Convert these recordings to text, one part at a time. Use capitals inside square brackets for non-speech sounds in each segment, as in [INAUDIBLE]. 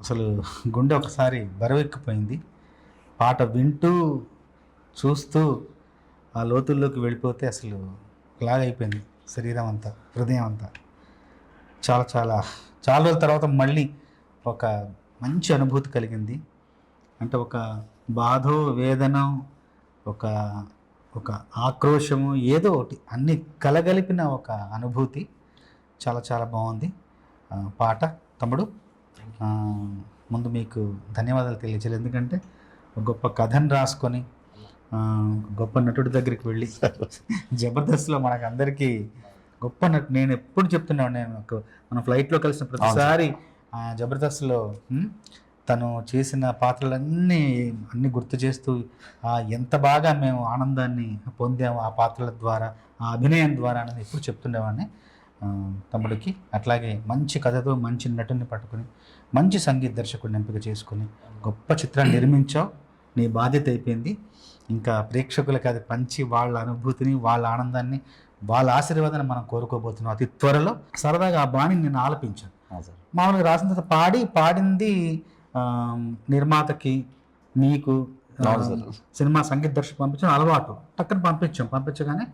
అసలు గుండె ఒకసారి బరువెక్కిపోయింది. పాట వింటూ చూస్తూ ఆ లోతుల్లోకి వెళ్ళిపోతే అసలు లాగైపోయింది శరీరం అంతా హృదయం అంతా. చాలా చాలా చాలా రోజుల తర్వాత మళ్ళీ ఒక మంచి అనుభూతి కలిగింది. అంటే ఒక బాధో వేదన ఒక ఒక ఆక్రోషము ఏదో ఒకటి అన్ని కలగలిపిన ఒక అనుభూతి. చాలా చాలా బాగుంది. పాట తమ్ముడు. ముందు మీకు ధన్యవాదాలు తెలియజేయాలి ఎందుకంటే ఒక గొప్ప కథను రాసుకొని గొప్ప నటుడి దగ్గరికి వెళ్ళి [LAUGHS] జబర్దస్త్లో మనకు అందరికీ గొప్ప నటు నేను ఎప్పుడు చెప్తున్నాను నేను మనం ఫ్లైట్లో కలిసిన ప్రతిసారి జబర్దస్త్లో తను చేసిన పాత్రలన్నీ అన్ని గుర్తు చేస్తూ ఎంత బాగా మేము ఆనందాన్ని పొందాము ఆ పాత్రల ద్వారా ఆ అభినయం ద్వారా అనేది ఎప్పుడు చెప్తుండేవాడిని. తమ్ముడికి అట్లాగే మంచి కథతో మంచి నటుని పట్టుకొని మంచి సంగీత దర్శకుడిని ఎంపిక చేసుకొని గొప్ప చిత్రాన్ని నిర్మించావు నీ బాధ్యత అయిపోయింది. ఇంకా ప్రేక్షకులకు అది పంచి వాళ్ళ అనుభూతిని వాళ్ళ ఆనందాన్ని వాళ్ళ ఆశీర్వాదాన్ని మనం కోరుకోబోతున్నాం. అతి త్వరలో సరదాగా ఆ బాణిని నేను ఆలపించాను. మామూలుగా రాసిన తర్వాత పాడి పాడింది నిర్మాతకి సార్. సినిమా సంగీత దర్శకు పంపించడం అలవాటు. టక్కన పంపించాం. పంపించగానే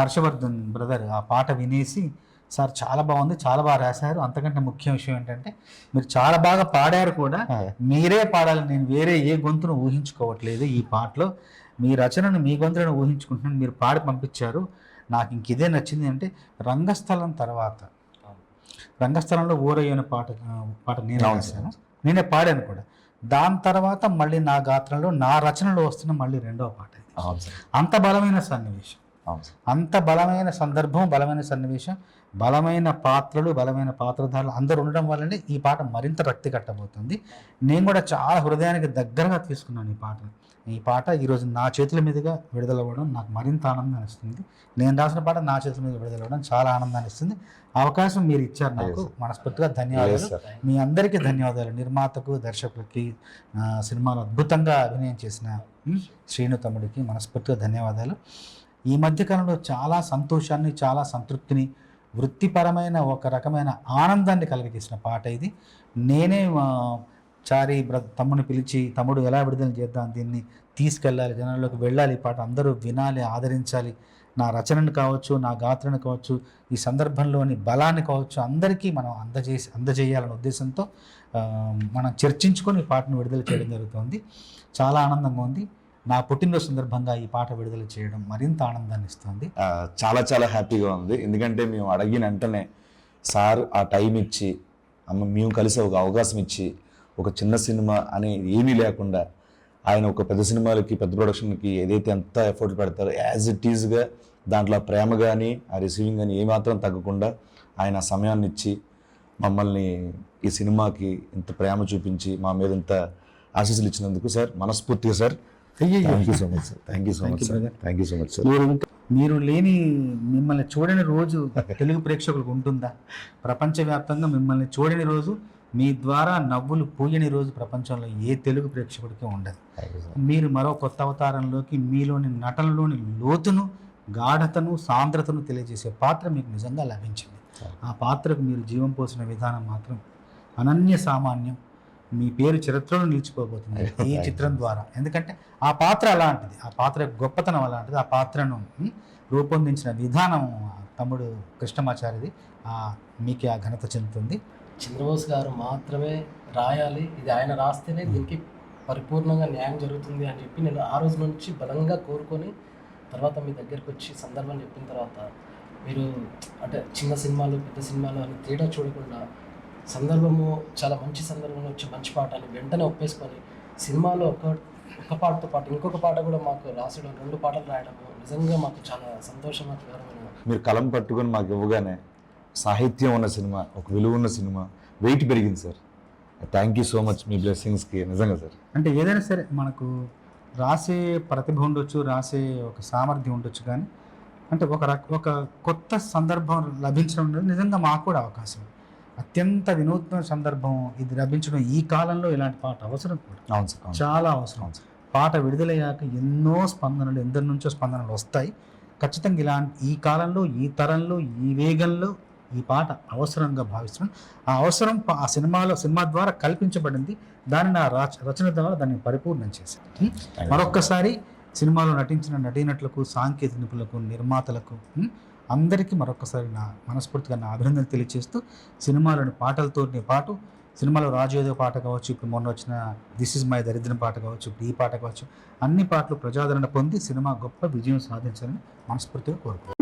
హర్షవర్ధన్ బ్రదర్ ఆ పాట వినేసి సార్ చాలా బాగుంది చాలా బాగా రాశారు. అంతకంటే ముఖ్య విషయం ఏంటంటే మీరు చాలా బాగా పాడారు కూడా. మీరే పాడాలి నేను వేరే ఏ గొంతును ఊహించుకోవట్లేదు ఈ పాటలో. మీ రచనను మీ గొంతులను ఊహించుకుంటున్నాను మీరు పాడి పంపించారు. నాకు ఇంక ఇదే నచ్చింది అంటే రంగస్థలం తర్వాత. రంగస్థలంలో ఊరయ్యన పాట పాట నేను రాశాను. నేనే పాడాను కూడా. దాని తర్వాత మళ్ళీ నా గాత్రంలో నా రచనలో వస్తున్న మళ్ళీ రెండవ పాట అంత బలమైన సన్నివేశం. అంత బలమైన సందర్భం బలమైన సన్నివేశం బలమైన పాత్రలు బలమైన పాత్రధారులు అందరూ ఉండడం వల్లనే ఈ పాట మరింత రక్తి కట్టబోతుంది. నేను కూడా చాలా హృదయానికి దగ్గరగా తీసుకున్నాను ఈ పాట. ఈ పాట ఈరోజు నా చేతుల మీదుగా విడుదల అవ్వడం నాకు మరింత ఆనందాన్ని ఇస్తుంది. నేను రాసిన పాట నా చేతుల మీద విడుదల అవ్వడం చాలా ఆనందాన్ని ఇస్తుంది. అవకాశం మీరు ఇచ్చారు నాకు. మనస్ఫూర్తిగా ధన్యవాదాలు. మీ అందరికీ ధన్యవాదాలు. నిర్మాతకు దర్శకులకి సినిమాలో అద్భుతంగా అభినయం చేసిన శ్రీను తమ్ముడికి మనస్ఫూర్తిగా ధన్యవాదాలు. ఈ మధ్యకాలంలో చాలా సంతోషాన్ని చాలా సంతృప్తిని వృత్తిపరమైన ఒక రకమైన ఆనందాన్ని కలిగజేసిన పాట ఇది. నేనే చారి బ్ర తమ్ముని పిలిచి తమ్ముడు ఎలా విడుదల చేద్దాం? దీన్ని తీసుకెళ్ళాలి జనాల్లోకి వెళ్ళాలి. ఈ పాట అందరూ వినాలి ఆదరించాలి. నా రచనను కావచ్చు నా గాత్రను కావచ్చు ఈ సందర్భంలోని బలాన్ని కావచ్చు అందరికీ మనం అందజేసి అందజేయాలనే ఉద్దేశంతో మనం చర్చించుకొని ఈ పాటను విడుదల చేయడం జరుగుతుంది. చాలా ఆనందంగా ఉంది. నా పుట్టినరోజు సందర్భంగా ఈ పాట విడుదల చేయడం మరింత ఆనందాన్ని ఇస్తుంది. చాలా చాలా హ్యాపీగా ఉంది. ఎందుకంటే మేము అడిగిన వెంటనే సార్ ఆ టైం ఇచ్చి అమ్మ మేము కలిసి ఒక అవకాశం ఇచ్చి ఒక చిన్న సినిమా అని ఏమీ లేకుండా ఆయన ఒక పెద్ద సినిమాలకి పెద్ద ప్రొడక్షన్కి ఏదైతే ఎంత ఎఫర్ట్ పెడతారో యాజ్ ఇట్ ఈజ్గా దాంట్లో ప్రేమ కానీ ఆ రిసీవింగ్ కానీ ఏమాత్రం తగ్గకుండా ఆయన సమయాన్ని ఇచ్చి మమ్మల్ని ఈ సినిమాకి ఇంత ప్రేమ చూపించి మా మీద ఇంత ఆశీస్సులు ఇచ్చినందుకు సార్ మనస్ఫూర్తిగా sir thank you so much sir thank you so much sir thank you so much sir మీరు లేని మిమ్మల్ని చూడని రోజు తెలుగు ప్రేక్షకులకు ఉంటుందా? ప్రపంచవ్యాప్తంగా మిమ్మల్ని చూడని రోజు మీ ద్వారా నవ్వులు పూయని రోజు ప్రపంచంలో ఏ తెలుగు ప్రేక్షకుడికి ఉండదు. మీరు మరో కొత్త అవతారంలోకి మీలోని నటనలోని లోతును గాఢతను సాంద్రతను తెలియజేసే పాత్ర మీకు నిజంగా లభించింది. ఆ పాత్రకు మీరు జీవం పోసిన విధానం మాత్రం అనన్య సామాన్యం. మీ పేరు చరిత్రలో నిలిచిపోబోతుంది ఈ చిత్రం ద్వారా. ఎందుకంటే ఆ పాత్ర అలాంటిది. ఆ పాత్ర గొప్పతనం అలాంటిది. ఆ పాత్రను రూపొందించిన విధానం తమ్ముడు కృష్ణమాచారిది. ఆ మీకే ఆ ఘనత చెందుతుంది. చంద్రబోస్ గారు మాత్రమే రాయాలి. ఇది ఆయన రాస్తేనే దీనికి పరిపూర్ణంగా న్యాయం జరుగుతుంది అని చెప్పి నేను ఆ రోజు నుంచి బలంగా కోరుకొని తర్వాత మీ దగ్గరికి వచ్చి సందర్భం చెప్పిన తర్వాత మీరు అంటే చిన్న సినిమాలు పెద్ద సినిమాలు అని తేడా చూడకుండా సందర్భము చాలా మంచి సందర్భంలో వచ్చి మంచి పాట అని వెంటనే ఒప్పేసుకొని సినిమాలో ఒక ఒక పాటతో పాటు ఇంకొక పాట కూడా మాకు రాసడం రెండు పాటలు రాయడము నిజంగా మాకు చాలా సంతోషకరమైన మీరు కలం పట్టుకొని మాకు ఇవ్వగానే సాహిత్యం ఉన్న సినిమా ఒక విలువ ఉన్న సినిమా వెయిట్ పెరిగింది sir. Thank you so much మీ బ్లెస్సింగ్స్కి నిజంగా సార్. అంటే ఏదైనా సరే మనకు రాసే ప్రతిభ ఉండొచ్చు రాసే ఒక సామర్థ్యం ఉండొచ్చు కానీ అంటే ఒక రక ఒక కొత్త సందర్భం లభించడం నిజంగా మాకు కూడా అవకాశం. అత్యంత వినూత్న సందర్భం ఇది లభించడం ఈ కాలంలో ఇలాంటి పాట అవసరం కూడా. అవును సార్. చాలా అవసరం. పాట విడుదలయ్యాక ఎన్నో స్పందనలు ఎందరి నుంచో స్పందనలు వస్తాయి. ఖచ్చితంగా ఇలాంటి ఈ కాలంలో ఈ తరంలో ఈ వేగంలో ఈ పాట అవసరంగా భావిస్తున్నాను. ఆ అవసరం ఆ సినిమాలో సినిమా ద్వారా కల్పించబడింది. దాన్ని నా రాచ- రచన ద్వారా దాన్ని పరిపూర్ణం చేశాను? మరొక్కసారి సినిమాలో నటించిన నటీనటులకు సాంకేతిక నిపుణులకు నిర్మాతలకు అందరికీ మరొకసారి నా మనస్ఫూర్తిగా నా అభినందనలు తెలియజేస్తూ సినిమాలోని పాటలతో పాటు సినిమాలో రాజయోధ పాట కావచ్చు ఇప్పుడు మొన్న వచ్చిన దిస్ ఇస్ మై దరిద్రం పాట కావచ్చు ఇప్పుడు ఈ పాట కావచ్చు అన్ని పాటలు ప్రజాదరణ పొంది సినిమా గొప్ప విజయం సాధించాలని మనస్ఫూర్తిగా కోరుకుంటున్నాను.